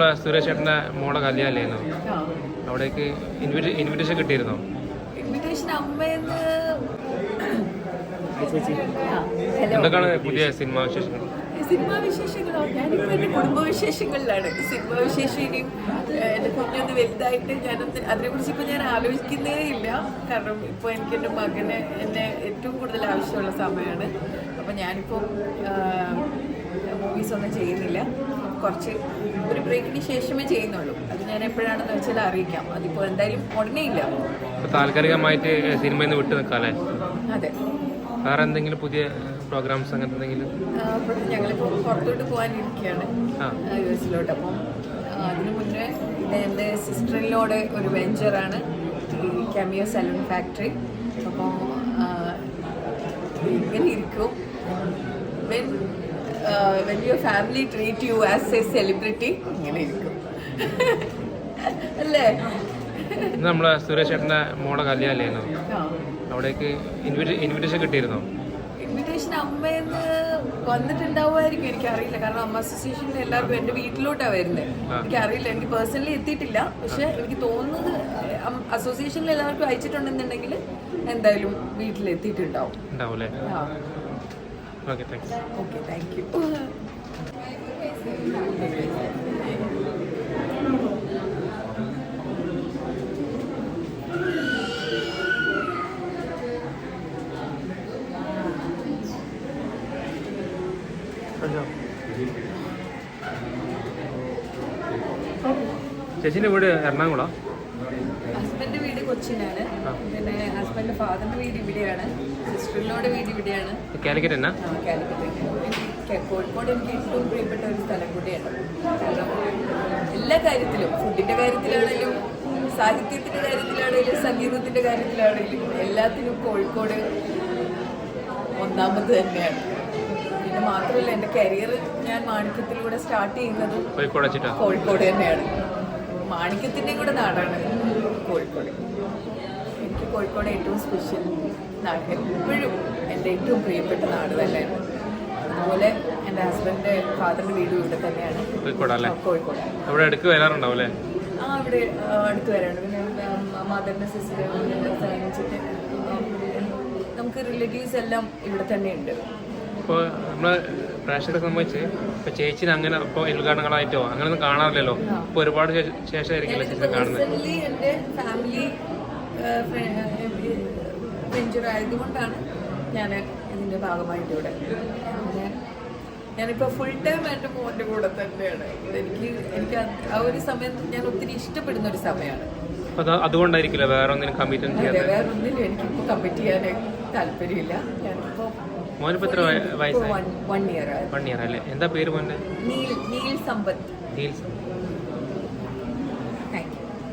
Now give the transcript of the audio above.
നമ്മളെ സുരേഷ് ചേട്ടന്റെ മോളെ കല്യാണമല്ലായിരുന്നു ആ. അവിടേക്ക് ഇൻവിറ്റേഷൻ ഇൻവിറ്റേഷൻ കിട്ടിയിരുന്നോ? എന്തൊക്കെയാണ് പുതിയ സിനിമ വിശേഷങ്ങൾ? സിനിമ വിശേഷങ്ങളോ? ഞാനിപ്പോൾ എന്റെ കുടുംബ വിശേഷങ്ങളിലാണ് സിനിമ വിശേഷം ഇനിയും എന്റെ കുഞ്ഞൊന്ന് വലുതായിട്ട് ഞാനൊന്ന് അതിനെക്കുറിച്ച് ഇപ്പോൾ ഞാൻ ആലോചിക്കുന്നേ ഇല്ല. കാരണം ഇപ്പോൾ എനിക്ക് എന്റെ മകന് എന്നെ ഏറ്റവും കൂടുതൽ ആവശ്യമുള്ള സമയമാണ്. അപ്പോൾ ഞാനിപ്പോൾ മൂവീസ് ഒന്നും ചെയ്യുന്നില്ല. കുറച്ച് ഒരു ബ്രേക്കിന് ശേഷമേ ചെയ്യുന്നുള്ളൂ. അത് ഞാൻ എപ്പോഴാണെന്ന് വെച്ചാൽ അറിയിക്കാം. അതിപ്പോ എന്തായാലും ഉടനെ ഇല്ല. താൽക്കാലികമായിട്ട് സിനിമയിൽ നിന്ന് വിട്ടു നിൽക്കാല്ലേ അതെ. വേറെ എന്തെങ്കിലും പുതിയ പ്രോഗ്രാംസ് അങ്ങനെ എന്തെങ്കിലും? ഞങ്ങളിപ്പോ ഞങ്ങളിപ്പോൾ പുറത്തോട്ട് പോകാനിരിക്കുകയാണ്. യു എസിലോട്ട്. അപ്പം അതിനു മുന്നേ എന്റെ എന്റെ സിസ്റ്ററിനോട് ഒരു വെഞ്ചറാണ് ഈ കെമിയോ സലൂൺ ഫാക്ടറി അപ്പോൾ ഇങ്ങനെ ഇരിക്കും. When your family treat you as a celebrity ഇങ്ങനെ ഇരിക്കും. അല്ലേ? നമ്മളെ സുരേഷ് ചേട്ടന്റെ മോളെ കല്യാണം അവിടേക്ക് ഇൻവിറ്റേ ഇൻവിറ്റേഷൻ കിട്ടിയിരുന്നോ? ഇൻവിറ്റേഷൻ അമ്മയെന്ന് വന്നിട്ടുണ്ടാവുമായിരിക്കും. എനിക്കറിയില്ല. കാരണം അമ്മ അസോസിയേഷനിൽ എല്ലാവർക്കും എന്റെ വീട്ടിലോട്ടാണ് വരുന്നത്. എനിക്കറിയില്ല. എനിക്ക് പേഴ്സണലി എത്തിയിട്ടില്ല. പക്ഷെ എനിക്ക് തോന്നുന്നത് അസോസിയേഷനിൽ എല്ലാവർക്കും അയച്ചിട്ടുണ്ടെന്നുണ്ടെങ്കിൽ എന്തായാലും വീട്ടിൽ എത്തിയിട്ടുണ്ടാവും ഉണ്ടാവൂലേ ആ okay thanks okay thank you ചേച്ചീൻ്റെ വീട് എറണാകുളം ഹസ്ബൻഡ് വീട് കൊച്ചിനാണ് പിന്നെ ഹസ്ബൻഡ് ഫാദറിന്റെ വീട് ഇവിടെയാണ്. സിസ്റ്ററിനോട് വീട് ഇവിടെയാണ്. കാലിക്കറ്റ് കോഴിക്കോട് എനിക്ക് ഏറ്റവും പ്രിയപ്പെട്ട ഒരു സ്ഥലം കൂടിയാണ്. എല്ലാ കാര്യത്തിലും ഫുഡിന്റെ കാര്യത്തിലാണെങ്കിലും സാഹിത്യത്തിന്റെ കാര്യത്തിലാണെങ്കിലും സംഗീതത്തിന്റെ കാര്യത്തിലാണെങ്കിലും എല്ലാത്തിനും കോഴിക്കോട് ഒന്നാമത് തന്നെയാണ്. പിന്നെ മാത്രമല്ല എന്റെ കരിയർ ഞാൻ മാണിക്യത്തിലൂടെ സ്റ്റാർട്ട് ചെയ്യുന്നത് കോഴിക്കോട് തന്നെയാണ്. മാണിക്യത്തിന്റെയും കൂടെ നാടാണ്. കോഴിക്കോട്. എനിക്ക് കോഴിക്കോട് ഏറ്റവും സ്പെഷ്യൽ നാട്. എപ്പോഴും എന്റെ ഏറ്റവും പ്രിയപ്പെട്ട നാട് തന്നെയാണ് അതുപോലെ എന്റെ ഹസ്ബൻഡിന്റെ ഫാദറിന്റെ വീട് ഇവിടെ തന്നെയാണ്. കോഴിക്കോടല്ലേ കോഴിക്കോട്. അവിടെ ഇടയ്ക്ക് വരാറുണ്ടാവും ആ അവിടെ അടുത്ത് വരാണ് പിന്നെ മദറിന്റെ സിസ്റ്റർ വെച്ചിട്ട് നമുക്ക് റിലേറ്റീവ്സ് എല്ലാം ഇവിടെ തന്നെയുണ്ട്. നമ്മൾ പ്രേക്ഷകരെ സംബന്ധിച്ച് ഇപ്പൊ ചേച്ചിന് അങ്ങനെ ഇപ്പൊ ഉദ്ഘാടനങ്ങളായിട്ടോ അങ്ങനെയൊന്നും കാണാറില്ലല്ലോ. ഇപ്പൊ ഒരുപാട് ശേ- ശേഷമായിരിക്കുമല്ലോ ചേച്ചി കാണുന്നത്? ഞാനിപ്പോ ആയതുകൊണ്ടാണ് ഞാൻ ഭാഗമായിട്ട് ഇവിടെ. പിന്നെ ഞാനിപ്പോൾ ഫുൾ ടൈം എന്റെ മോന്റെ കൂടെ തന്നെയാണ്. എനിക്ക് എനിക്ക് ആ ഒരു സമയം ഞാൻ ഒത്തിരി ഇഷ്ടപ്പെടുന്ന ഒരു സമയമാണ് അതുകൊണ്ടായിരിക്കില്ല വേറെ ഒന്നിനും കമ്മിറ്റ് ചെയ്യാൻ വേറെ ഒന്നിനും എനിക്കിപ്പോൾ കമ്മിറ്റ് ചെയ്യാൻ താല്പര്യമില്ല. ഞാനിപ്പോൾ മോനിപ്പോൾ എത്ര വയ- വയസ്സായി? വൺ ഇയർ അല്ലേ? എന്താ പേര് മോന്റെ നീൽ നീൽ സമ്പത്ത്